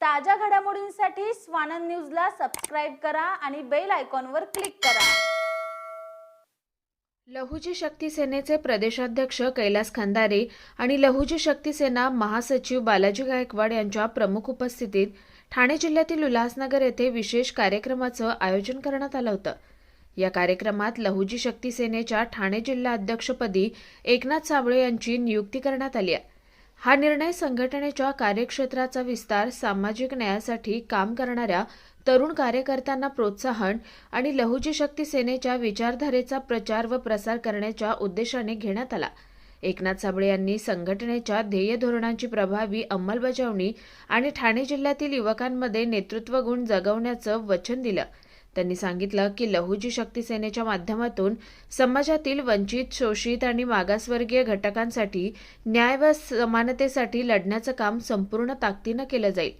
ताज्या घडामोडींसाठी स्वानंद न्यूजला सबस्क्राईब करा आणि बेल आयकॉनवर क्लिक करा. लहुजी शक्ती सेनेचे प्रदेशाध्यक्ष कैलास खंदारे आणि लहुजी शक्ती सेना महासचिव बालाजी गायकवाड यांच्या प्रमुख उपस्थितीत ठाणे जिल्ह्यातील उल्हासनगर येथे विशेष कार्यक्रमाचं आयोजन करण्यात आलं होतं. या कार्यक्रमात लहुजी शक्ती सेनेच्या ठाणे जिल्हा अध्यक्षपदी एकनाथ साबळे यांची नियुक्ती करण्यात आली आहे. हा निर्णय संघटनेच्या कार्यक्षेत्राचा विस्तार सामाजिक न्यायासाठी काम करणाऱ्या तरुण कार्यकर्त्यांना प्रोत्साहन आणि लहुजी शक्ती सेनेच्या विचारधारेचा प्रचार व प्रसार करण्याच्या उद्देशाने घेण्यात आला. एकनाथ साबळे यांनी संघटनेच्या ध्येय धोरणांची प्रभावी अंमलबजावणी आणि ठाणे जिल्ह्यातील युवकांमध्ये नेतृत्व गुण जगवण्याचं वचन दिलं. त्यांनी सांगितलं की लहुजी शक्ती सेनेच्या माध्यमातून समाजातील वंचित शोषित आणि मागासवर्गीय घटकांसाठी न्याय व समानतेसाठी लढण्याचं काम संपूर्ण ताकदीनं केलं जाईल.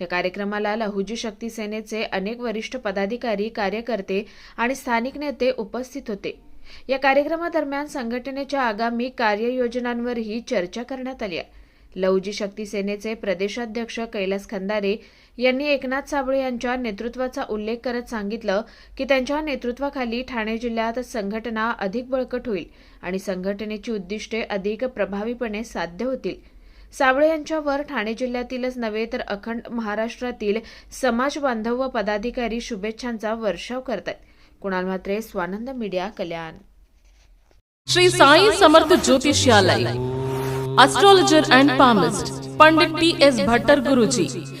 या कार्यक्रमाला लहुजी शक्ती सेनेचे अनेक वरिष्ठ पदाधिकारी कार्यकर्ते आणि स्थानिक नेते उपस्थित होते. या कार्यक्रमादरम्यान संघटनेच्या आगामी कार्ययोजनांवरही चर्चा करण्यात आली आहे. लवजी शक्ती सेनेचे प्रदेशाध्यक्ष कैलास खंदारे यांनी एकनाथ साबळे यांच्या नेतृत्वाचा उल्लेख करत सांगितलं की त्यांच्या नेतृत्वाखाली ठाणे जिल्ह्यात संघटना अधिक बळकट होईल आणि संघटनेची उद्दिष्टे अधिक प्रभावीपणे साध्य होतील. साबळे यांच्यावर ठाणे जिल्ह्यातीलच नव्हे तर अखंड महाराष्ट्रातील समाज बांधव व पदाधिकारी शुभेच्छांचा वर्षाव करतात. Kunal Mhatre Swanand media Kalyan. Shri Sai Samarth Jyotishalay. Astrologer and palmist Pandit T S Bhattar Guruji